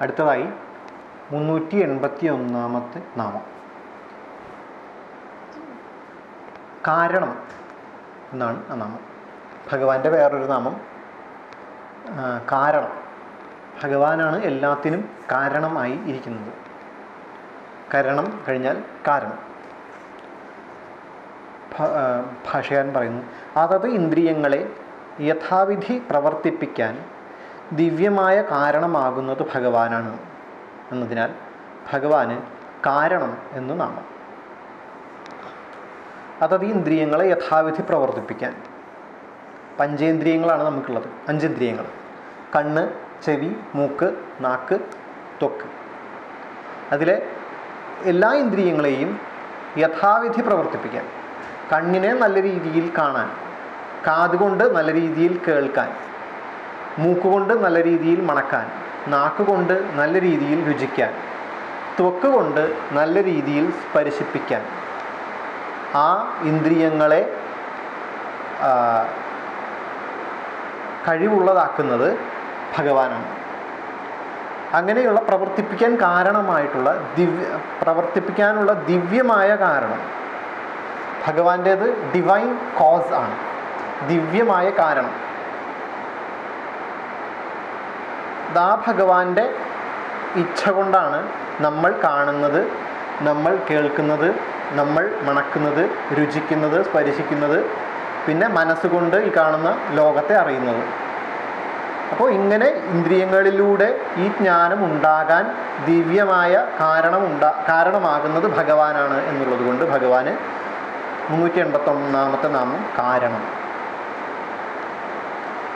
അടുത്തതായി മുന്നൂറ്റി എൺപത്തി ഒന്നാമത്തെ നാമം. കാരണം എന്നാണ് ആ നാമം. ഭഗവാന്റെ വേറൊരു നാമം കാരണം. ഭഗവാനാണ് എല്ലാത്തിനും കാരണമായി ഇരിക്കുന്നത്. കരണം കഴിഞ്ഞാൽ കാരണം. ഭാഷകാരൻ പറയുന്നു അതത് ഇന്ദ്രിയങ്ങളെ യഥാവിധി പ്രവർത്തിപ്പിക്കാൻ ദിവ്യമായ കാരണമാകുന്നത് ഭഗവാനാണ് എന്നതിനാൽ ഭഗവാന് കാരണം എന്ന് നാമം. അതത് ഇന്ദ്രിയങ്ങളെ യഥാവിധി പ്രവർത്തിപ്പിക്കാൻ പഞ്ചേന്ദ്രിയങ്ങളാണ് നമുക്കുള്ളത്. അഞ്ചേന്ദ്രിയങ്ങൾ. കണ്ണ് ചെവി മൂക്ക് നാക്ക് തൊക്ക് അതിലെ എല്ലാ ഇന്ദ്രിയങ്ങളെയും യഥാവിധി പ്രവർത്തിപ്പിക്കാൻ കണ്ണിനെ നല്ല രീതിയിൽ കാണാൻ കാതുകൊണ്ട് നല്ല രീതിയിൽ കേൾക്കാൻ മൂക്കുകൊണ്ട് നല്ല രീതിയിൽ മണക്കാൻ നാക്കുകൊണ്ട് നല്ല രീതിയിൽ രുചിക്കാൻ ത്വക്ക് കൊണ്ട് നല്ല രീതിയിൽ സ്പർശിപ്പിക്കാൻ ആ ഇന്ദ്രിയങ്ങളെ കഴിവുള്ളതാക്കുന്നത് ഭഗവാനാണ്. അങ്ങനെയുള്ള പ്രവർത്തിപ്പിക്കാൻ കാരണമായിട്ടുള്ള ദിവ്യ പ്രവർത്തിപ്പിക്കാനുള്ള ദിവ്യമായ കാരണം ഭഗവാന്റേത് ഡിവൈൻ കോസ് ആണ്. ദിവ്യമായ കാരണം. ദാ ഭഗവാന്റെ ഇച്ഛ കൊണ്ടാണ് നമ്മൾ കാണുന്നത് നമ്മൾ കേൾക്കുന്നത് നമ്മൾ മണക്കുന്നത് രുചിക്കുന്നത് സ്പരിശിക്കുന്നത് പിന്നെ മനസ്സുകൊണ്ട് ഈ കാണുന്ന ലോകത്തെ അറിയുന്നത്. അപ്പോൾ ഇങ്ങനെ ഇന്ദ്രിയങ്ങളിലൂടെ ഈ ജ്ഞാനം ഉണ്ടാകാൻ ദിവ്യമായ കാരണം കാരണമാകുന്നത് ഭഗവാനാണ് എന്നുള്ളത് കൊണ്ട് ഭഗവാന് മുന്നൂറ്റി എൺപത്തൊന്നാമത്തെ നാമം കാരണം.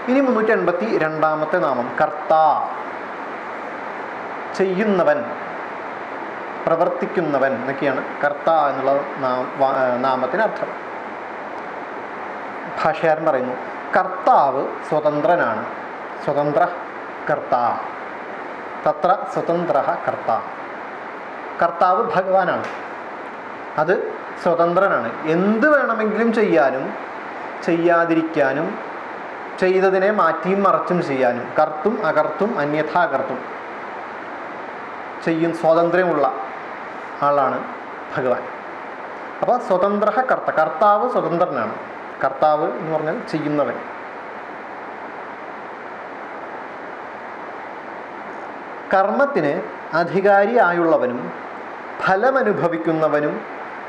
ഇനി മുന്നൂറ്റി എൺപത്തി രണ്ടാമത്തെ നാമം കർത്ത. ചെയ്യുന്നവൻ പ്രവർത്തിക്കുന്നവൻ എന്നൊക്കെയാണ് കർത്ത എന്നുള്ള നാമത്തിന് അർത്ഥം. ഭാഷകാരൻ പറയുന്നു കർത്താവ് സ്വതന്ത്രനാണ്. സ്വതന്ത്ര കർത്ത. തത്ര സ്വതന്ത്ര കർത്ത. കർത്താവ് ഭഗവാനാണ്. അത് സ്വതന്ത്രനാണ്. എന്ത് വേണമെങ്കിലും ചെയ്യാനും ചെയ്യാതിരിക്കാനും ചെയ്തതിനെ മാറ്റിയും മറച്ചും ചെയ്യാനും കർത്തും അകർത്തും അന്യഥാകർത്തും ചെയ്യും സ്വാതന്ത്ര്യമുള്ള ആളാണ് ഭഗവാൻ. അപ്പോൾ സ്വതന്ത്ര കർത്ത കർത്താവ് സ്വതന്ത്രനാണ്. കർത്താവ് എന്ന് പറഞ്ഞാൽ ചെയ്യുന്നവൻ. കർമ്മത്തിന് അധികാരിയായുള്ളവനും ഫലമനുഭവിക്കുന്നവനും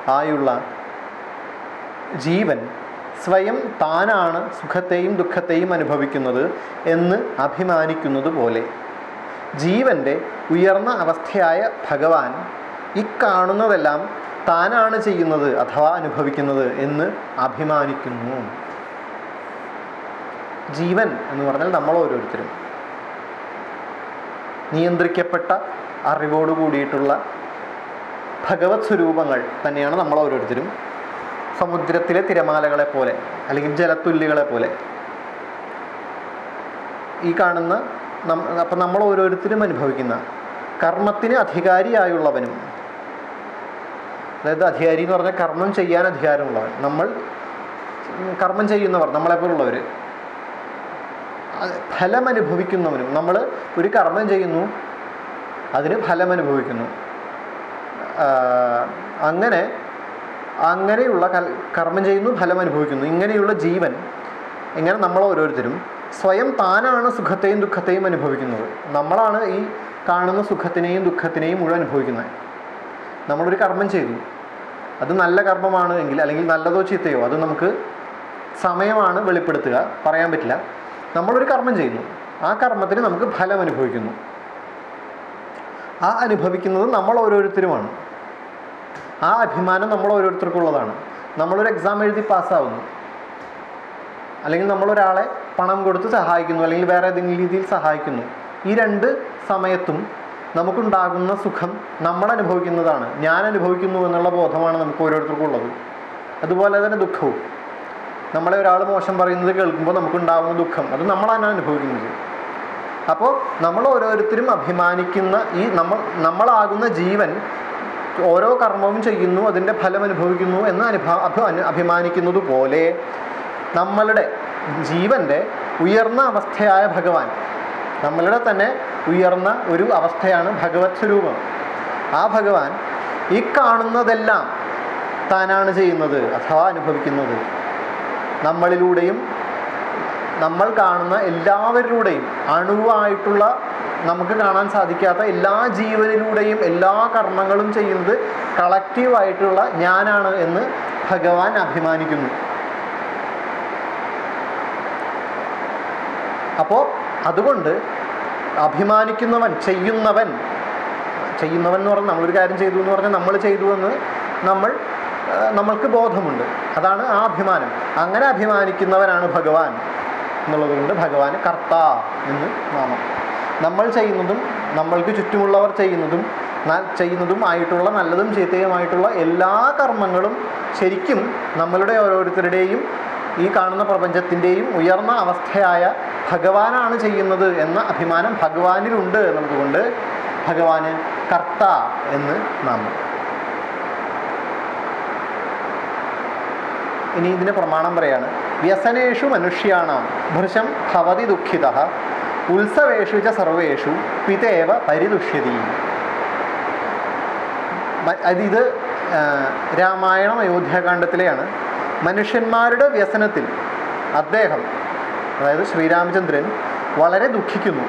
ആയുള്ള ജീവൻ സ്വയം താനാണ് സുഖത്തെയും ദുഃഖത്തെയും അനുഭവിക്കുന്നത് എന്ന് അഭിമാനിക്കുന്നത് പോലെ. ജീവന്റെ ഉയർന്ന അവസ്ഥയായ ഭഗവാൻ ഇക്കാണുന്നതെല്ലാം താനാണ് ചെയ്യുന്നത് അഥവാ അനുഭവിക്കുന്നത് എന്ന് അഭിമാനിക്കുന്നു. ജീവൻ എന്ന് പറഞ്ഞാൽ നമ്മൾ ഓരോരുത്തരും. നിയന്ത്രിക്കപ്പെട്ട അറിവോട് കൂടിയിട്ടുള്ള ഭഗവത് സ്വരൂപങ്ങൾ തന്നെയാണ് നമ്മൾ ഓരോരുത്തരും. സമുദ്രത്തിലെ തിരമാലകളെ പോലെ അല്ലെങ്കിൽ ജലത്തുല്ലികളെ പോലെ. ഈ കാണുന്ന അപ്പം നമ്മൾ ഓരോരുത്തരും അനുഭവിക്കുന്ന കർമ്മത്തിന് അധികാരിയായുള്ളവനും അതായത് അധികാരി എന്ന് പറഞ്ഞാൽ കർമ്മം ചെയ്യാൻ അധികാരമുള്ളവൻ. നമ്മൾ കർമ്മം ചെയ്യുന്നവർ നമ്മളെപ്പോലുള്ളവർ ഫലം അനുഭവിക്കുന്നവനും നമ്മൾ ഒരു കർമ്മം ചെയ്യുന്നു അതിന് ഫലം അനുഭവിക്കുന്നു. അങ്ങനെ അങ്ങനെയുള്ള കർമ്മം ചെയ്യുന്നു ഫലം അനുഭവിക്കുന്നു. ഇങ്ങനെയുള്ള ജീവൻ എങ്ങനെ നമ്മൾ ഓരോരുത്തരും സ്വയം താനാണ് സുഖത്തെയും ദുഃഖത്തെയും അനുഭവിക്കുന്നത്. നമ്മളാണ് ഈ കാണുന്ന സുഖത്തിനെയും ദുഃഖത്തിനെയും മുഴുവൻ അനുഭവിക്കുന്നത്. നമ്മളൊരു കർമ്മം ചെയ്തു. അത് നല്ല കർമ്മമാണ് എങ്കിൽ അല്ലെങ്കിൽ നല്ലതോ ചീത്തയോ അത് നമുക്ക് സമയമാണ് വെളിപ്പെടുത്തുക പറയാൻ പറ്റില്ല. നമ്മളൊരു കർമ്മം ചെയ്യുന്നു. ആ കർമ്മത്തിന് നമുക്ക് ഫലം അനുഭവിക്കുന്നു. ആ അനുഭവിക്കുന്നത് നമ്മൾ ഓരോരുത്തരുമാണ്. ആ അഭിമാനം നമ്മൾ ഓരോരുത്തർക്കും ഉള്ളതാണ് നമ്മളൊരു എക്സാം എഴുതി പാസ്സാവുന്നു. അല്ലെങ്കിൽ നമ്മളൊരാളെ പണം കൊടുത്ത് സഹായിക്കുന്നു അല്ലെങ്കിൽ വേറെ ഏതെങ്കിലും രീതിയിൽ സഹായിക്കുന്നു. ഈ രണ്ട് സമയത്തും നമുക്കുണ്ടാകുന്ന സുഖം നമ്മൾ അനുഭവിക്കുന്നതാണ്. ഞാൻ അനുഭവിക്കുന്നു എന്നുള്ള ബോധമാണ് നമുക്ക് ഓരോരുത്തർക്കും ഉള്ളത് അതുപോലെ തന്നെ ദുഃഖവും. നമ്മളെ ഒരാൾ മോശം പറയുന്നത് കേൾക്കുമ്പോൾ നമുക്കുണ്ടാകുന്ന ദുഃഖം. അത് നമ്മളാണ് അനുഭവിക്കുന്നത്. അപ്പോൾ നമ്മൾ ഓരോരുത്തരും അഭിമാനിക്കുന്ന ഈ നമ്മൾ നമ്മളാകുന്ന ജീവൻ ഓരോ കർമ്മവും ചെയ്യുന്നു അതിന്റെ ഫലം അനുഭവിക്കുന്നു എന്ന് അനുഭവ അഭി അഭിമാനിക്കുന്നത് പോലെ നമ്മളുടെ ജീവന്റെ ഉയർന്ന അവസ്ഥയായ ഭഗവാൻ നമ്മളുടെ തന്നെ ഉയർന്ന ഒരു അവസ്ഥയാണ് ഭഗവത് സ്വരൂപം. ആ ഭഗവാൻ ഈ കാണുന്നതെല്ലാം താനാണ് ചെയ്യുന്നത് അഥവാ അനുഭവിക്കുന്നത്. നമ്മളിലൂടെയും നമ്മൾ കാണുന്ന എല്ലാവരിലൂടെയും അണുവായിട്ടുള്ള നമുക്ക് കാണാൻ സാധിക്കാത്ത എല്ലാ ജീവനിലൂടെയും എല്ലാ കർമ്മങ്ങളും ചെയ്യുന്നത് കളക്റ്റീവായിട്ടുള്ള ഞാനാണ് എന്ന് ഭഗവാൻ അഭിമാനിക്കുന്നു. അപ്പോൾ അതുകൊണ്ട് അഭിമാനിക്കുന്നവൻ ചെയ്യുന്നവൻ ചെയ്യുന്നവൻ എന്ന് പറഞ്ഞാൽ നമ്മളൊരു കാര്യം ചെയ്തു എന്ന് പറഞ്ഞാൽ നമ്മൾ ചെയ്തു എന്ന് നമ്മൾ നമ്മൾക്ക് ബോധമുണ്ട്. അതാണ് ആ അഭിമാനം. അങ്ങനെ അഭിമാനിക്കുന്നവനാണ് ഭഗവാൻ എന്നുള്ളതുകൊണ്ട് ഭഗവാൻ കർത്ത എന്ന് നാമം. നമ്മൾ ചെയ്യുന്നതും നമ്മൾക്ക് ചുറ്റുമുള്ളവർ ചെയ്യുന്നതും ചെയ്യുന്നതും ആയിട്ടുള്ള നല്ലതും ചീത്തയുമായിട്ടുള്ള എല്ലാ കർമ്മങ്ങളും ശരിക്കും നമ്മളുടെ ഓരോരുത്തരുടെയും ഈ കാണുന്ന പ്രപഞ്ചത്തിന്റെയും ഉയർന്ന അവസ്ഥയായ ഭഗവാനാണ് ചെയ്യുന്നത് എന്ന അഭിമാനം ഭഗവാനിലുണ്ട് എന്നതുകൊണ്ട് ഭഗവാന് കർത്ത എന്ന് നാം ഇനി ഇതിന് പ്രമാണം പറയാണ് വ്യസനേഷു മനുഷ്യാണാം ഭൃശം ഭവതി ദുഃഖിത ഉത്സവേഷു ച സർവേഷു പിതേവ പരിതുഷ്യതി. അതിത് രാമായണം അയോധ്യാകാന്ഡത്തിലെയാണ് മനുഷ്യന്മാരുടെ വ്യസനത്തിൽ അദ്ദേഹം അതായത് ശ്രീരാമചന്ദ്രൻ വളരെ ദുഃഖിക്കുന്നു.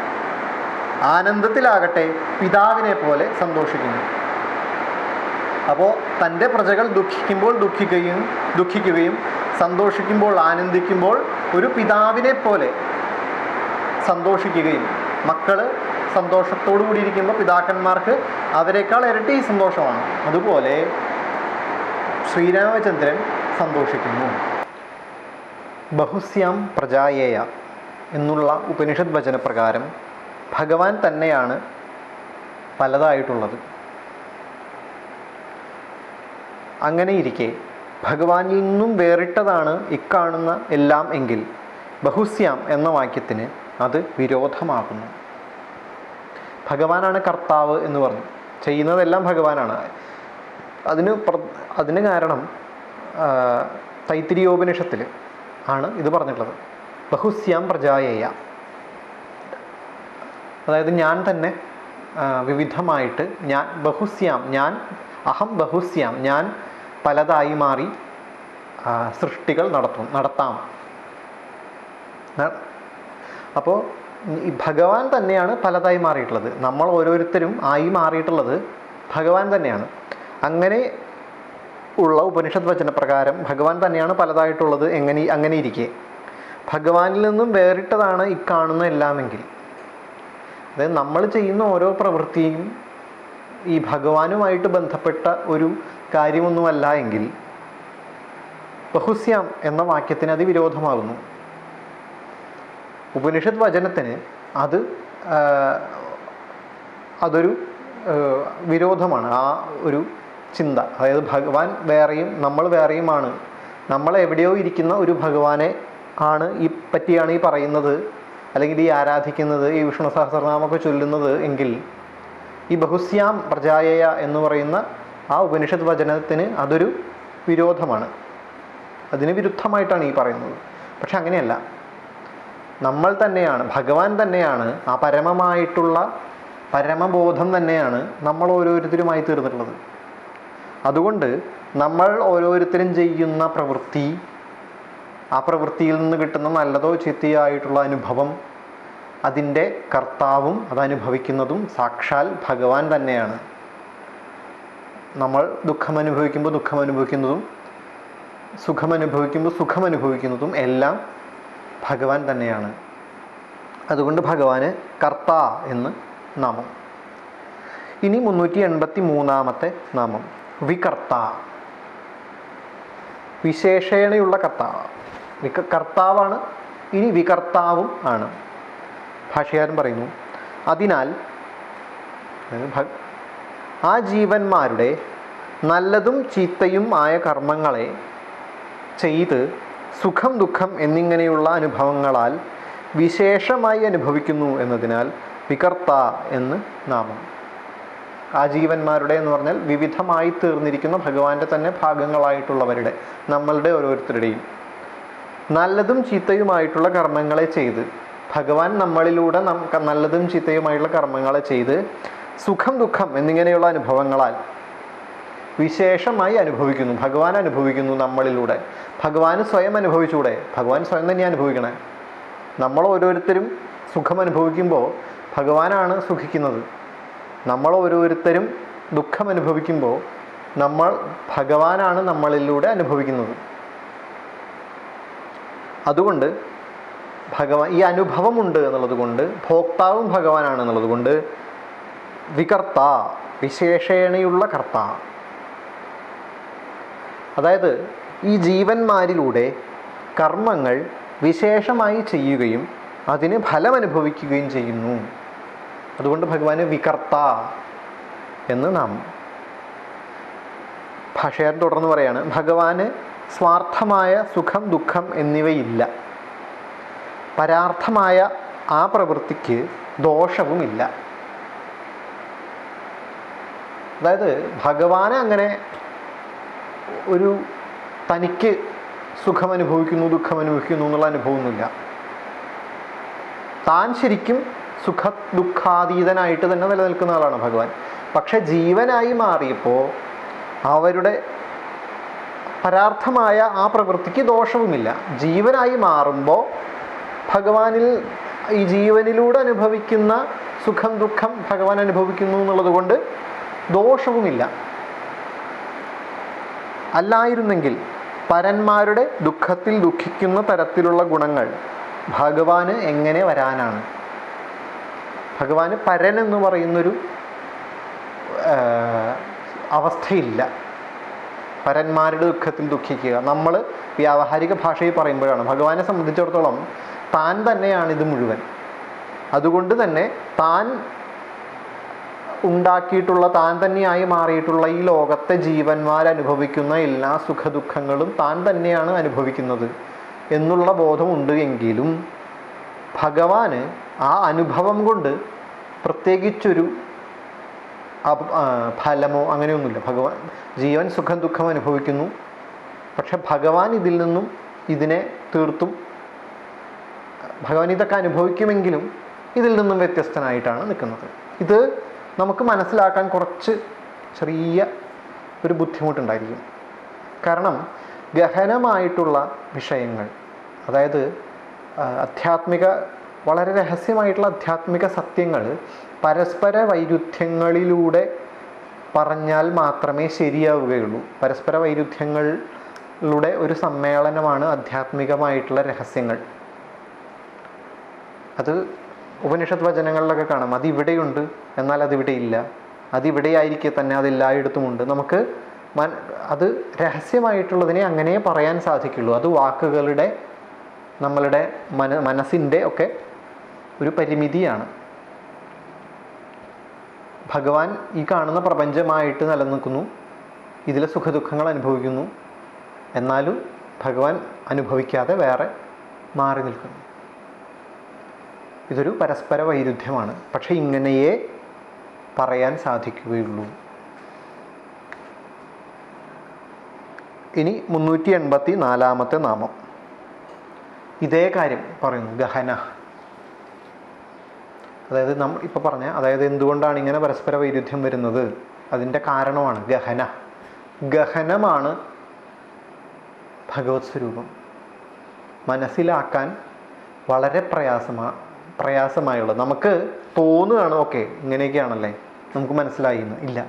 ആനന്ദത്തിലാകട്ടെ പിതാവിനെ പോലെ സന്തോഷിക്കുന്നു. അപ്പോൾ തന്റെ പ്രജകൾ ദുഃഖിക്കുമ്പോൾ ദുഃഖിക്കുകയും ദുഃഖിക്കുകയും സന്തോഷിക്കുമ്പോൾ ആനന്ദിക്കുമ്പോൾ ഒരു പിതാവിനെ പോലെ സന്തോഷിക്കുകയും മക്കൾ സന്തോഷത്തോടു കൂടിയിരിക്കുമ്പോൾ പിതാക്കന്മാർക്ക് അവരെക്കാൾ ഇരട്ടി സന്തോഷമാണ്. അതുപോലെ ശ്രീരാമചന്ദ്രൻ സന്തോഷിക്കുന്നു. ബഹുസ്യാം പ്രജായേയ എന്നുള്ള ഉപനിഷത് വചനപ്രകാരം ഭഗവാൻ തന്നെയാണ് പലതായിട്ടുള്ളത്. അങ്ങനെയിരിക്കെ ഭഗവാനിൽ നിന്നും വേറിട്ടതാണ് ഇക്കാണുന്ന എല്ലാം എങ്കിൽ ബഹുസ്യാം എന്ന വാക്യത്തിന് അത് വിരോധമാകുന്നു. ഭഗവാനാണ് കർത്താവ് എന്ന് പറഞ്ഞു. ചെയ്യുന്നതെല്ലാം ഭഗവാനാണ്. അതിന് അതിന് കാരണം തൈത്തിരിയോപനിഷത്തിൽ ആണ് ഇത് പറഞ്ഞിട്ടുള്ളത്. ബഹുസ്യാം പ്രജായേയ. അതായത് ഞാൻ തന്നെ വിവിധമായിട്ട് ഞാൻ ബഹുസ്യാം ഞാൻ അഹം ബഹുസ്യാം ഞാൻ പലതായി മാറി സൃഷ്ടികൾ നടത്തും നടത്താം. അപ്പോൾ ഈ ഭഗവാൻ തന്നെയാണ് പലതായി മാറിയിട്ടുള്ളത്. നമ്മൾ ഓരോരുത്തരും ആയി മാറിയിട്ടുള്ളത് ഭഗവാൻ തന്നെയാണ്. അങ്ങനെ ഉള്ള ഉപനിഷത്ത് വചനപ്രകാരം ഭഗവാൻ തന്നെയാണ് പലതായിട്ടുള്ളത് എങ്ങനെ അങ്ങനെ ഇരിക്കെ. ഭഗവാനിൽ നിന്നും വേറിട്ടതാണ് ഈ കാണുന്ന എല്ലാമെങ്കിൽ. അതായത് നമ്മൾ ചെയ്യുന്ന ഓരോ പ്രവൃത്തിയും ഈ ഭഗവാനുമായിട്ട് ബന്ധപ്പെട്ട ഒരു കാര്യമൊന്നുമല്ല എങ്കിൽ ബഹുസ്യാം എന്ന വാക്യത്തിന് അത് വിരോധമാകുന്നു ഉപനിഷത് വചനത്തിന് അത് അതൊരു വിരോധമാണ് ആ ഒരു ചിന്ത. അതായത് ഭഗവാൻ വേറെയും നമ്മൾ വേറെയുമാണ്. നമ്മൾ എവിടെയോ ഇരിക്കുന്ന ഒരു ഭഗവാനെ ആണ് ഈ പറ്റിയാണ് ഈ പറയുന്നത് അല്ലെങ്കിൽ ഈ ആരാധിക്കുന്നത് ഈ വിഷ്ണു സഹസ്രനാമൊക്കെ ചൊല്ലുന്നത് എങ്കിൽ ഈ ബഹുസ്യാം പ്രജായയ എന്ന് പറയുന്ന ആ ഉപനിഷത് വചനത്തിന് അതൊരു വിരോധമാണ്. അതിന് വിരുദ്ധമായിട്ടാണ് ഈ പറയുന്നത്. പക്ഷെ അങ്ങനെയല്ല. നമ്മൾ തന്നെയാണ് ഭഗവാൻ തന്നെയാണ് ആ പരമമായിട്ടുള്ള പരമബോധം തന്നെയാണ് നമ്മൾ ഓരോരുത്തരുമായി തീർന്നിട്ടുള്ളത്. അതുകൊണ്ട് നമ്മൾ ഓരോരുത്തരും ചെയ്യുന്ന പ്രവൃത്തി ആ പ്രവൃത്തിയിൽ നിന്ന് കിട്ടുന്ന നല്ലതോ ചിത്തിയായിട്ടുള്ള അനുഭവം അതിന്റെ കർത്താവും അത് അനുഭവിക്കുന്നതും സാക്ഷാൽ ഭഗവാൻ തന്നെയാണ്. നമ്മൾ ദുഃഖം അനുഭവിക്കുമ്പോൾ ദുഃഖം അനുഭവിക്കുന്നതും സുഖം അനുഭവിക്കുമ്പോൾ സുഖം അനുഭവിക്കുന്നതും എല്ലാം ഭഗവാൻ തന്നെയാണ്. അതുകൊണ്ട് ഭഗവാന് കർത്ത എന്ന് നാമം. ഇനി മുന്നൂറ്റി എൺപത്തി മൂന്നാമത്തെ നാമം. വികർത്ത. വിശേഷേണയുള്ള കർത്താവ് വിക കർത്താവാണ് ഇനി വികർത്താവും ആണ്. ഭാഷകാരൻ പറയുന്നു അതിനാൽ ആ ജീവന്മാരുടെ നല്ലതും ചീത്തയും ആയ കർമ്മങ്ങളെ ചെയ്ത് സുഖം ദുഃഖം എന്നിങ്ങനെയുള്ള അനുഭവങ്ങളാൽ വിശേഷമായി അനുഭവിക്കുന്നു എന്നതിനാൽ വികർത്ത എന്ന് നാമം. ആ ജീവന്മാരുടെ എന്ന് പറഞ്ഞാൽ വിവിധമായി തീർന്നിരിക്കുന്ന ഭഗവാന്റെ തന്നെ ഭാഗങ്ങളായിട്ടുള്ളവരുടെ നമ്മളുടെ ഓരോരുത്തരുടെയും. നല്ലതും ചീത്തയുമായിട്ടുള്ള കർമ്മങ്ങളെ ചെയ്ത് ഭഗവാൻ നമ്മളിലൂടെ നമുക്ക് നല്ലതും ചീത്തയുമായിട്ടുള്ള കർമ്മങ്ങളെ ചെയ്ത് സുഖം ദുഃഖം എന്നിങ്ങനെയുള്ള അനുഭവങ്ങളാൽ വിശേഷമായി അനുഭവിക്കുന്നു. ഭഗവാൻ അനുഭവിക്കുന്നു നമ്മളിലൂടെ. ഭഗവാൻ സ്വയം അനുഭവിച്ചൂടെ? ഭഗവാൻ സ്വയം തന്നെ അനുഭവിക്കണേ. നമ്മൾ ഓരോരുത്തരും സുഖം അനുഭവിക്കുമ്പോൾ ഭഗവാനാണ് സുഖിക്കുന്നത്. നമ്മൾ ഓരോരുത്തരും ദുഃഖം അനുഭവിക്കുമ്പോൾ നമ്മൾ ഭഗവാനാണ് നമ്മളിലൂടെ അനുഭവിക്കുന്നത്. അതുകൊണ്ട് ഭഗവാൻ ഈ അനുഭവമുണ്ട് എന്നുള്ളത് കൊണ്ട് ഭോക്താവും ഭഗവാനാണ് എന്നുള്ളത് കൊണ്ട് വികർത്ത വിശേഷേണയുള്ള കർത്ത. അതായത് ഈ ജീവന്മാരിലൂടെ കർമ്മങ്ങൾ വിശേഷമായി ചെയ്യുകയും അതിന് ഫലമനുഭവിക്കുകയും ചെയ്യുന്നു. അതുകൊണ്ട് ഭഗവാന് വികർത്ത എന്ന് നാം ഭാഷയാൻ തുടർന്ന് പറയാണ് ഭഗവാന് സ്വാർത്ഥമായ സുഖം ദുഃഖം എന്നിവയില്ല. പരാർത്ഥമായ ആ പ്രവൃത്തിക്ക് ദോഷവുമില്ല. അതായത് ഭഗവാനെ അങ്ങനെ ഒരു തനിക്ക് സുഖം അനുഭവിക്കുന്നു ദുഃഖം അനുഭവിക്കുന്നു എന്നുള്ള അനുഭവമൊന്നുമില്ല. താൻ ശരിക്കും സുഖ ദുഃഖാതീതനായിട്ട് തന്നെ നിലനിൽക്കുന്ന ആളാണ് ഭഗവാൻ. പക്ഷെ ജീവനായി മാറിയപ്പോൾ അവരുടെ പരാർത്ഥമായ ആ പ്രവൃത്തിക്ക് ദോഷവുമില്ല. ജീവനായി മാറുമ്പോൾ ഭഗവാനിൽ ഈ ജീവനിലൂടെ അനുഭവിക്കുന്ന സുഖം ദുഃഖം ഭഗവാൻ അനുഭവിക്കുന്നു എന്നുള്ളത് കൊണ്ട് ദോഷവുമില്ല. അല്ലായിരുന്നെങ്കിൽ പരന്മാരുടെ ദുഃഖത്തിൽ ദുഃഖിക്കുന്ന തരത്തിലുള്ള ഗുണങ്ങൾ ഭഗവാന് എങ്ങനെ വരാനാണ്? ഭഗവാന് പരൻ എന്ന് പറയുന്നൊരു അവസ്ഥയില്ല. പരന്മാരുടെ ദുഃഖത്തിൽ ദുഃഖിക്കുക. നമ്മൾ വ്യാവഹാരിക ഭാഷയിൽ പറയുമ്പോഴാണ്. ഭഗവാനെ സംബന്ധിച്ചിടത്തോളം താൻ തന്നെയാണ് മുഴുവൻ. അതുകൊണ്ട് തന്നെ താൻ ഉണ്ടാക്കിയിട്ടുള്ള താൻ തന്നെയായി മാറിയിട്ടുള്ള ഈ ലോകത്തെ ജീവന്മാർ അനുഭവിക്കുന്ന എല്ലാ സുഖദുഃഖങ്ങളും താൻ തന്നെയാണ് അനുഭവിക്കുന്നത് എന്നുള്ള ബോധമുണ്ട് എങ്കിലും ഭഗവാന് ആ അനുഭവം കൊണ്ട് പ്രത്യേകിച്ചൊരു ഫലമോ അങ്ങനെയൊന്നുമില്ല. ഭഗവാൻ ജീവൻ സുഖം ദുഃഖം അനുഭവിക്കുന്നു. പക്ഷെ ഭഗവാൻ ഇതിൽ നിന്നും ഇതിനെ തീർത്തും ഭഗവാൻ ഇതൊക്കെ അനുഭവിക്കുമെങ്കിലും ഇതിൽ നിന്നും വ്യത്യസ്തനായിട്ടാണ് നിൽക്കുന്നത്. ഇത് നമുക്ക് മനസ്സിലാക്കാൻ കുറച്ച് ചെറിയ ഒരു ബുദ്ധിമുട്ടുണ്ടായിരിക്കും. കാരണം ഗഹനമായിട്ടുള്ള വിഷയങ്ങൾ അതായത് അധ്യാത്മിക വളരെ രഹസ്യമായിട്ടുള്ള അധ്യാത്മിക സത്യങ്ങൾ പരസ്പര വൈരുദ്ധ്യങ്ങളിലൂടെ പറഞ്ഞാൽ മാത്രമേ ശരിയാവുകയുള്ളൂ. പരസ്പര വൈരുദ്ധ്യങ്ങളിലൂടെ ഒരു സമ്മേളനമാണ് ആധ്യാത്മികമായിട്ടുള്ള രഹസ്യങ്ങൾ. അത് ഉപനിഷത്ത് വചനങ്ങളിലൊക്കെ കാണാം. അത് ഇവിടെയുണ്ട്. എന്നാൽ അതിവിടെ ഇല്ല. അതിവിടെ ആയിരിക്കെ തന്നെ അതെല്ലായിടത്തും ഉണ്ട്. നമുക്ക് മൻ അത് രഹസ്യമായിട്ടുള്ളതിനെ അങ്ങനെ പറയാൻ സാധിക്കുള്ളൂ. അത് വാക്കുകളുടെ നമ്മളുടെ മന മനസ്സിന്റെ ഒക്കെ ഒരു പരിമിതിയാണ്. ഭഗവാൻ ഈ കാണുന്ന പ്രപഞ്ചമായിട്ട് നിലനിൽക്കുന്നു. ഇതിലെ സുഖദുഃഖങ്ങൾ അനുഭവിക്കുന്നു. എന്നാലും ഭഗവാൻ അനുഭവിക്കാതെ വേറെ മാറി നിൽക്കുന്നു. ഇതൊരു പരസ്പര വൈരുദ്ധ്യമാണ്. പക്ഷെ ഇങ്ങനെയേ പറയാൻ സാധിക്കുകയുള്ളൂ. ഇനി മുന്നൂറ്റി എൺപത്തി നാലാമത്തെ നാമം. ഇതേ കാര്യം പറയുന്നു. ഗഹന. അതായത് നമ്മൾ ഇപ്പോൾ പറഞ്ഞ അതായത് എന്തുകൊണ്ടാണ് ഇങ്ങനെ പരസ്പര വൈരുദ്ധ്യം വരുന്നത്? അതിന്റെ കാരണമാണ് ഗഹന. ഗഹനമാണ് ഭഗവത് സ്വരൂപം. മനസ്സിലാക്കാൻ വളരെ പ്രയാസമാ പ്രയാസമായുള്ളത് നമുക്ക് തോന്നുകയാണ്? ഓക്കെ ഇങ്ങനെയൊക്കെയാണല്ലേ? നമുക്ക് മനസ്സിലായി എന്ന്. ഇല്ല.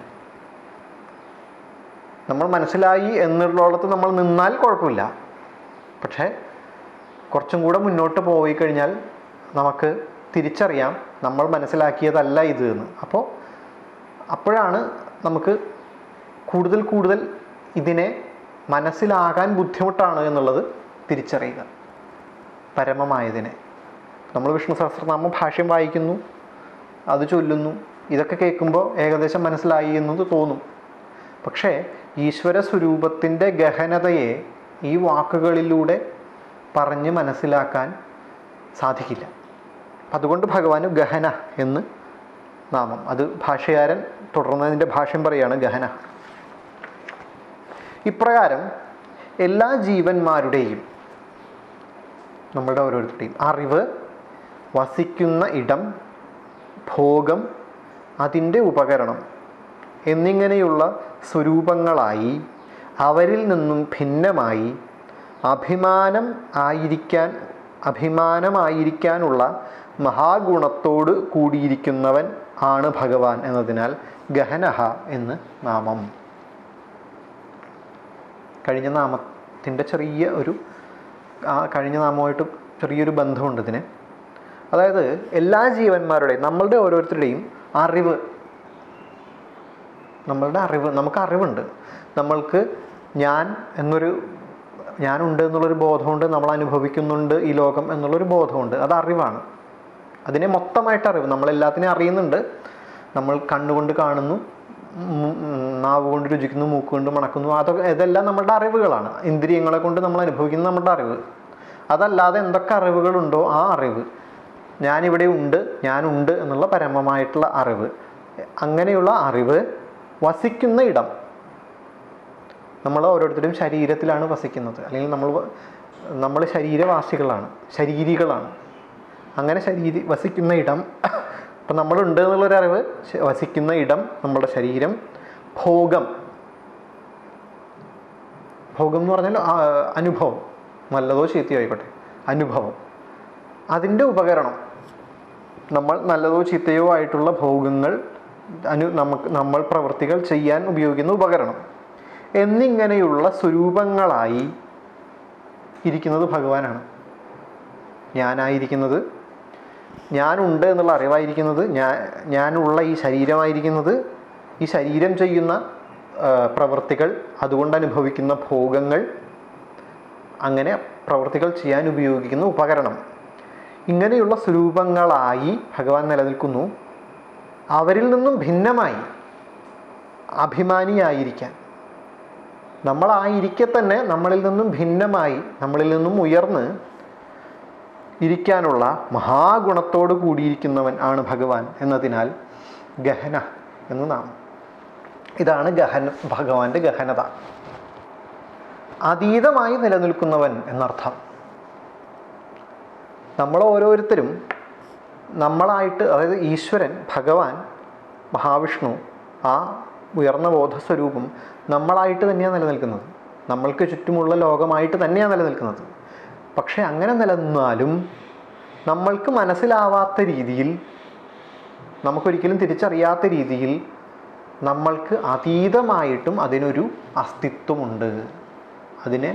നമ്മൾ മനസ്സിലായി എന്നുള്ളിടത്ത് നമ്മൾ നിന്നാൽ കുഴപ്പമില്ല. പക്ഷേ കുറച്ചും കൂടെ മുന്നോട്ട് പോയി കഴിഞ്ഞാൽ നമുക്ക് തിരിച്ചറിയാം നമ്മൾ മനസ്സിലാക്കിയതല്ല ഇത് എന്ന്. അപ്പോൾ അപ്പോഴാണ് നമുക്ക് കൂടുതൽ കൂടുതൽ ഇതിനെ മനസ്സിലാകാൻ ബുദ്ധിമുട്ടാണ് എന്നുള്ളത് തിരിച്ചറിയുക. പരമമായതിനെ. നമ്മൾ വിഷ്ണു സഹസ്രനാമം ഭാഷ്യം വായിക്കുന്നു അത് ചൊല്ലുന്നു. ഇതൊക്കെ കേൾക്കുമ്പോൾ ഏകദേശം മനസ്സിലായി എന്നത് തോന്നും. പക്ഷേ ഈശ്വര സ്വരൂപത്തിന്റെ ഗഹനതയെ ഈ വാക്കുകളിലൂടെ പറഞ്ഞ് മനസ്സിലാക്കാൻ സാധിക്കില്ല. അതുകൊണ്ട് ഭഗവാന് ഗഹന എന്ന് നാമം. അത് ഭാഷകാരൻ തുടർന്നതിന്റെ ഭാഷ്യം പറയാണ് ഗഹന. ഇപ്രകാരം എല്ലാ ജീവന്മാരുടെയും നമ്മുടെ ഓരോരുത്തരുടെയും അറിവ് വസിക്കുന്ന ഇടം ഭോഗം അതിന്റെ ഉപകരണം എന്നിങ്ങനെയുള്ള സ്വരൂപങ്ങളായി അവരിൽ നിന്നും ഭിന്നമായി അഭിമാനം ആയിരിക്കാൻ അഭിമാനമായിരിക്കാനുള്ള മഹാഗുണത്തോട് കൂടിയിരിക്കുന്നവൻ ആണ് ഭഗവാൻ എന്നതിനാൽ ഗഹനഹ എന്ന് നാമം. കഴിഞ്ഞ നാമത്തിന്റെ ചെറിയ ഒരു ആ കഴിഞ്ഞ നാമമായിട്ട് ചെറിയൊരു ബന്ധമുണ്ട് ഇതിന്. അതായത് എല്ലാ ജീവന്മാരുടെയും നമ്മളുടെ ഓരോരുത്തരുടെയും അറിവ്. നമ്മളുടെ അറിവ് നമുക്ക് അറിവുണ്ട്. നമ്മൾക്ക് ഞാൻ എന്നൊരു ഞാനുണ്ട് എന്നുള്ളൊരു ബോധമുണ്ട് നമ്മൾ അനുഭവിക്കുന്നുണ്ട് ഈ ലോകം എന്നുള്ളൊരു ബോധമുണ്ട്. അത് അറിവാണ്. അതിനെ മൊത്തമായിട്ട് അറിവ്. നമ്മളെല്ലാത്തിനെയും അറിയുന്നുണ്ട്. നമ്മൾ കണ്ണുകൊണ്ട് കാണുന്നു നാവ് കൊണ്ട് രുചിക്കുന്നു മൂക്ക് കൊണ്ട് മണക്കുന്നു. അതൊക്കെ ഇതെല്ലാം നമ്മളുടെ അറിവുകളാണ്. ഇന്ദ്രിയങ്ങളെ കൊണ്ട് നമ്മൾ അനുഭവിക്കുന്ന നമ്മുടെ അറിവ്. അതല്ലാതെ എന്തൊക്കെ അറിവുകളുണ്ടോ ആ അറിവ്. ഞാനിവിടെ ഉണ്ട് ഞാനുണ്ട് എന്നുള്ള പരമമായിട്ടുള്ള അറിവ്. അങ്ങനെയുള്ള അറിവ് വസിക്കുന്ന ഇടം. നമ്മൾ ഓരോരുത്തരും ശരീരത്തിലാണ് വസിക്കുന്നത്. അല്ലെങ്കിൽ നമ്മൾ നമ്മൾ ശരീരവാസികളാണ് ശരീരികളാണ്. അങ്ങനെ ശരീരി വസിക്കുന്ന ഇടം ഇപ്പം നമ്മളുണ്ട് എന്നുള്ളൊരു അറിവ് വസിക്കുന്ന ഇടം നമ്മുടെ ശരീരം ഭോഗം. ഭോഗം എന്ന് പറഞ്ഞാൽ അനുഭവം. നല്ലതോ ചീത്തയോ ആയിക്കോട്ടെ. അനുഭവം. അതിന്റെ ഉപകരണം. നമ്മൾ നല്ലതോ ചീത്തയോ ആയിട്ടുള്ള ഭോഗങ്ങൾ അനു നമുക്ക് നമ്മൾ പ്രവൃത്തികൾ ചെയ്യാൻ ഉപയോഗിക്കുന്ന ഉപകരണം. എന്നിങ്ങനെയുള്ള സ്വരൂപങ്ങളായി ഇരിക്കുന്നത് ഭഗവാനാണ്. ഞാനായിരിക്കുന്നത് ഞാനുണ്ട് എന്നുള്ള അറിവായിരിക്കുന്നത് ഞാൻ ഞാനുള്ള ഈ ശരീരമായിരിക്കുന്നത് ഈ ശരീരം ചെയ്യുന്ന പ്രവൃത്തികൾ അതുകൊണ്ട് അനുഭവിക്കുന്ന ഭോഗങ്ങൾ അങ്ങനെ പ്രവൃത്തികൾ ചെയ്യാൻ ഉപയോഗിക്കുന്ന ഉപകരണം. ഇങ്ങനെയുള്ള സ്വരൂപങ്ങളായി ഭഗവാൻ നിലനിൽക്കുന്നു. അവരിൽ നിന്നും ഭിന്നമായി അഭിമാനിയായിരിക്കാൻ. നമ്മളായിരിക്കെ തന്നെ നമ്മളിൽ നിന്നും ഭിന്നമായി നമ്മളിൽ നിന്നും ഉയർന്ന് ഇരിക്കാനുള്ള മഹാഗുണത്തോട് കൂടിയിരിക്കുന്നവൻ ആണ് ഭഗവാൻ എന്നതിനാൽ ഗഹന എന്ന് നാം ഇതാണ് ഗഹന ഭഗവാന്റെ ഗഹനത. അതീതമായി നിലനിൽക്കുന്നവൻ എന്നർത്ഥം. നമ്മൾ ഓരോരുത്തരും നമ്മളായിട്ട് അതായത് ഈശ്വരൻ ഭഗവാൻ മഹാവിഷ്ണു ആ ഉയർന്ന ബോധസ്വരൂപം നമ്മളായിട്ട് തന്നെയാണ് നിലനിൽക്കുന്നത്. നമ്മൾക്ക് ചുറ്റുമുള്ള ലോകമായിട്ട് തന്നെയാണ് നിലനിൽക്കുന്നത്. പക്ഷേ അങ്ങനെ നിലനിന്നാലും നമ്മൾക്ക് മനസ്സിലാവാത്ത രീതിയിൽ നമുക്കൊരിക്കലും തിരിച്ചറിയാത്ത രീതിയിൽ നമ്മൾക്ക് അതീതമായിട്ടും അതിനൊരു അസ്തിത്വമുണ്ട്. അതിനെ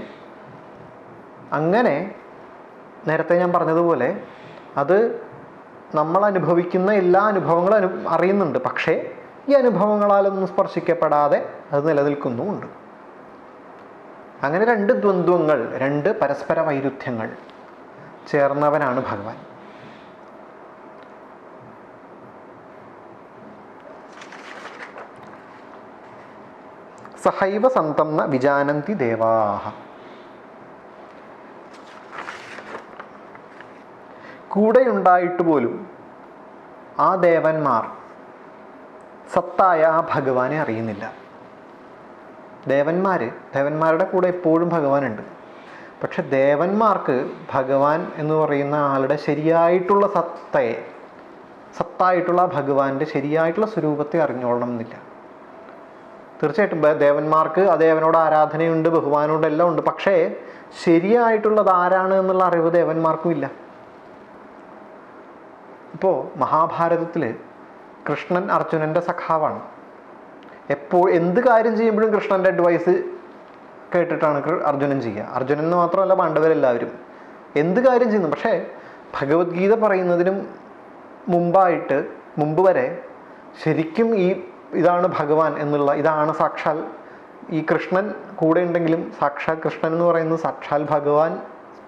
അങ്ങനെ നേരത്തെ ഞാൻ പറഞ്ഞതുപോലെ അത് നമ്മൾ അനുഭവിക്കുന്ന എല്ലാ അനുഭവങ്ങളും അനു അറിയുന്നുണ്ട്. പക്ഷേ ഈ അനുഭവങ്ങളാലൊന്നും സ്പർശിക്കപ്പെടാതെ അത് നിലനിൽക്കുന്നുമുണ്ട്. അങ്ങനെ രണ്ട് ദ്വന്ദ്വങ്ങൾ രണ്ട് പരസ്പര വൈരുദ്ധ്യങ്ങൾ ചേർന്നവനാണ് ഭഗവാൻ. സഹൈവ സന്തം ന വിജാനന്തി ദേവാഹ. കൂടെയുണ്ടായിട്ട് പോലും ആ ദേവന്മാർ സത്തായ ആ ഭഗവാനെ അറിയുന്നില്ല. ദേവന്മാർ ദേവന്മാരുടെ കൂടെ എപ്പോഴും ഭഗവാനുണ്ട്. പക്ഷെ ദേവന്മാർക്ക് ഭഗവാൻ എന്ന് പറയുന്ന ആളുടെ ശരിയായിട്ടുള്ള സത്തയെ സത്തായിട്ടുള്ള ഭഗവാന്റെ ശരിയായിട്ടുള്ള സ്വരൂപത്തെ അറിഞ്ഞോളണം എന്നില്ല തീർച്ചയായിട്ടും ദേവന്മാർക്ക് ആ ദേവനോട് ആരാധനയുണ്ട് ബഹുമാനമുണ്ട് എല്ലാം ഉണ്ട്. പക്ഷേ ശരിയായിട്ടുള്ളത് ആരാണ് എന്നുള്ള അറിവ് ദേവന്മാർക്കും ഇല്ല. ഇപ്പോൾ മഹാഭാരതത്തിൽ കൃഷ്ണൻ അർജുനന്റെ സഖാവാണ്. എപ്പോൾ എന്ത് കാര്യം ചെയ്യുമ്പോഴും കൃഷ്ണന്റെ അഡ്വൈസ് കേട്ടിട്ടാണ് അർജുനൻ ചെയ്യുക. അർജുനൻ എന്ന് മാത്രമല്ല പാണ്ഡവരെല്ലാവരും. എന്ത് കാര്യം ചെയ്യുന്നു? പക്ഷേ ഭഗവത്ഗീത പറയുന്നതിനും മുമ്പായിട്ട് മുമ്പ് വരെ ശരിക്കും ഈ ഇതാണ് ഭഗവാൻ എന്നുള്ള ഇതാണ് സാക്ഷാൽ ഈ കൃഷ്ണൻ കൂടെ ഉണ്ടെങ്കിലും സാക്ഷാൽ കൃഷ്ണൻ എന്ന് പറയുന്നത് സാക്ഷാൽ ഭഗവാൻ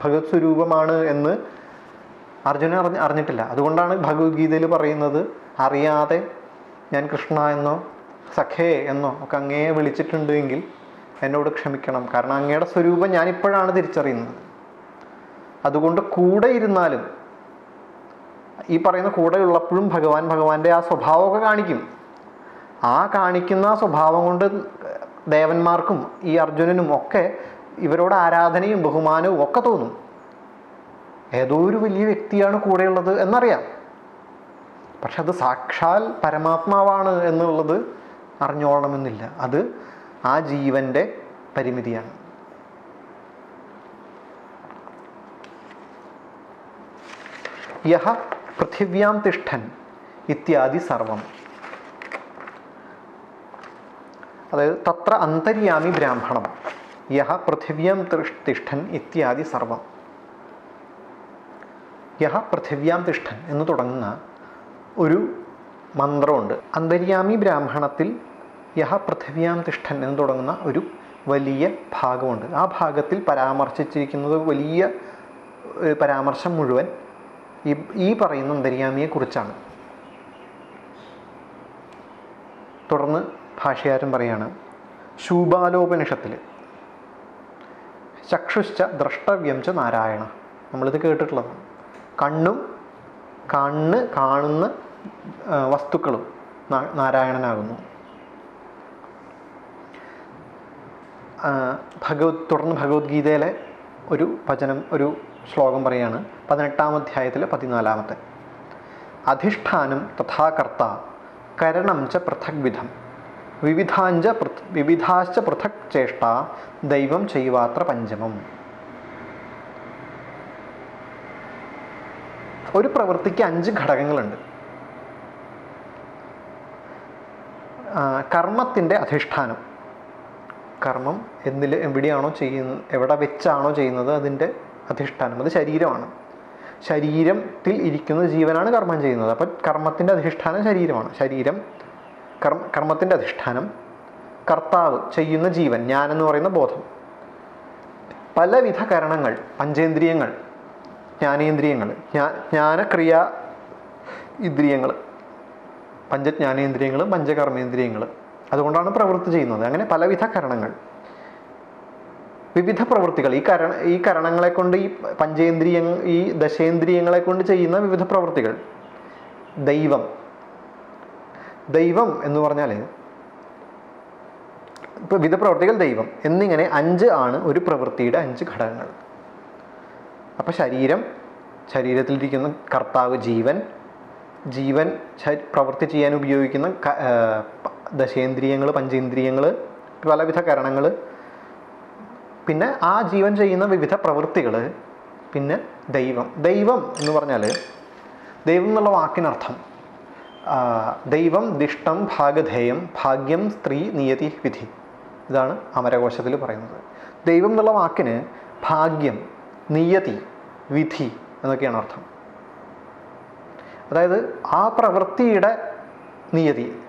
ഭഗവത് സ്വരൂപമാണ് എന്ന് അർജുനൻ അറിഞ്ഞ അറിഞ്ഞിട്ടില്ല. അതുകൊണ്ടാണ് ഭഗവത്ഗീതയിൽ പറയുന്നത് അറിയാതെ ഞാൻ കൃഷ്ണ എന്നോ സഖേ എന്നോ ഒക്കെ അങ്ങേ വിളിച്ചിട്ടുണ്ടെങ്കിൽ എന്നോട് ക്ഷമിക്കണം. കാരണം അങ്ങയുടെ സ്വരൂപം ഞാനിപ്പോഴാണ് തിരിച്ചറിയുന്നത്. അതുകൊണ്ട് കൂടെ ഇരുന്നാലും ഈ പറയുന്ന കൂടെ ഉള്ളപ്പോഴും ഭഗവാൻ ഭഗവാന്റെ ആ സ്വഭാവമൊക്കെ കാണിക്കും. ആ കാണിക്കുന്ന സ്വഭാവം കൊണ്ട് ദേവന്മാർക്കും ഈ അർജുനനും ഒക്കെ ഇവരോട് ആരാധനയും ബഹുമാനവും ഒക്കെ തോന്നും. ഏതോ ഒരു വലിയ വ്യക്തിയാണ് കൂടെയുള്ളത് എന്നറിയാം. പക്ഷെ അത് സാക്ഷാൽ പരമാത്മാവാണ് എന്നുള്ളത് അറിഞ്ഞോളണമെന്നില്ല. അത് ആ ജീവന്റെ പരിമിതിയാണ്. യഹ പൃഥിവ്യാം തിഷ്ഠൻ ഇത്യാദി സർവം. അതായത് തത്ര അന്തര്യാമി ബ്രാഹ്മണം. യഹ പൃഥിവ്യാം തിഷ്ഠൻ ഇത്യാദി സർവം. യഹ പൃഥിവ്യാം തിഷ്ഠൻ എന്ന് തുടങ്ങുന്ന ഒരു മന്ത്രമുണ്ട്. അന്തര്യാമി ബ്രാഹ്മണത്തിൽ യഹ പൃഥിവ്യാം തിഷ്ഠൻ എന്ന് തുടങ്ങുന്ന ഒരു വലിയ ഭാഗമുണ്ട്. ആ ഭാഗത്തിൽ പരാമർശിച്ചിരിക്കുന്നത് വലിയ പരാമർശം മുഴുവൻ ഈ ഈ പറയുന്ന അന്തര്യാമിയെക്കുറിച്ചാണ് തുടർന്ന് ഭാഷകാരൻ പറയാണ്. ശൂബാലോപനിഷത്തിൽ ചക്ഷുശ്ച ദ്രഷ്ടവ്യം ച നാരായണ. നമ്മളിത് കേട്ടിട്ടുള്ളതാണ്. കണ്ണും കണ്ണ് കാണുന്ന വസ്തുക്കളും നാരായണനാകുന്നു. ഭഗവത് തുടർന്ന് ഭഗവത്ഗീതയിലെ ഒരു ഭജനം ഒരു ശ്ലോകം പറയാണ് പതിനെട്ടാം അധ്യായത്തിലെ പതിനാലാമത്തെ. അധിഷ്ഠാനം തഥാ കർത്ത കരണം ച പൃഥക് വിധം വിവിധാഞ്ച പൃഥ് വിവിധാശ്ച പൃഥക് ചേഷ്ട ദൈവം ചെയ്യുവാത്ര പഞ്ചമം. ഒരു പ്രവൃത്തിക്ക് അഞ്ച് ഘടകങ്ങളുണ്ട്. കർമ്മത്തിന്റെ അധിഷ്ഠാനം. കർമ്മം എന്നിൽ എവിടെയാണോ ചെയ്യുന്നത് എവിടെ വെച്ചാണോ ചെയ്യുന്നത് അതിന്റെ അധിഷ്ഠാനം. അത് ശരീരമാണ്. ശരീരത്തിൽ ഇരിക്കുന്ന ജീവനാണ് കർമ്മം ചെയ്യുന്നത്. അപ്പം കർമ്മത്തിന്റെ അധിഷ്ഠാനം ശരീരമാണ്. ശരീരം കർമ്മ കർമ്മത്തിന്റെ അധിഷ്ഠാനം കർത്താവ് ചെയ്യുന്ന ജീവൻ ഞാനെന്ന് പറയുന്ന ബോധം. പലവിധ കരണങ്ങൾ പഞ്ചേന്ദ്രിയങ്ങൾ ജ്ഞാനേന്ദ്രിയങ്ങൾ. ജ്ഞാ ജ്ഞാനക്രിയ ഇന്ദ്രിയങ്ങൾ. പഞ്ചജ്ഞാനേന്ദ്രിയങ്ങൾ പഞ്ചകർമ്മേന്ദ്രിയങ്ങൾ. അതുകൊണ്ടാണ് പ്രവൃത്തി ചെയ്യുന്നത്. അങ്ങനെ പലവിധ കരണങ്ങൾ. വിവിധ പ്രവൃത്തികൾ. ഈ കരണ ഈ കരണങ്ങളെ കൊണ്ട് ഈ പഞ്ചേന്ദ്രിയ ഈ ദശേന്ദ്രിയങ്ങളെ കൊണ്ട് ചെയ്യുന്ന വിവിധ പ്രവൃത്തികൾ. ദൈവം. ദൈവം എന്ന് പറഞ്ഞാൽ വിവിധ പ്രവൃത്തികൾ ദൈവം. എന്നിങ്ങനെ അഞ്ച് ആണ് ഒരു പ്രവൃത്തിയുടെ അഞ്ച് ഘടകങ്ങൾ. അപ്പോൾ ശരീരം ശരീരത്തിലിരിക്കുന്ന കർത്താവ് ജീവൻ ജീവൻ പ്രവൃത്തി ചെയ്യാൻ ഉപയോഗിക്കുന്ന ദശേന്ദ്രിയങ്ങൾ പഞ്ചേന്ദ്രിയങ്ങൾ പലവിധ കരണങ്ങൾ പിന്നെ ആ ജീവൻ ചെയ്യുന്ന വിവിധ പ്രവൃത്തികൾ പിന്നെ ദൈവം. ദൈവം എന്ന് പറഞ്ഞാൽ ദൈവം എന്നുള്ള വാക്കിനർത്ഥം ദൈവം ദിഷ്ടം ഭാഗധേയം ഭാഗ്യം സ്ത്രീ നിയതി വിധി. ഇതാണ് അമരകോശത്തിൽ പറയുന്നത്. ദൈവം എന്നുള്ള വാക്കിന് ഭാഗ്യം നിയതി വിധി എന്നൊക്കെയാണ് അർത്ഥം. അതായത് ആ പ്രവൃത്തിയുടെ നിയതി.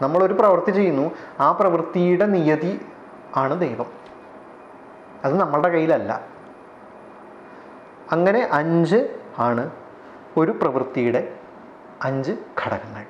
നമ്മളൊരു പ്രവൃത്തി ചെയ്യുന്നു ആ പ്രവൃത്തിയുടെ നിയതി ആണ് ദൈവം. അത് നമ്മളുടെ കയ്യിലല്ല. അങ്ങനെ അഞ്ച് ആണ് ഒരു പ്രവൃത്തിയുടെ അഞ്ച് ഘടകങ്ങൾ.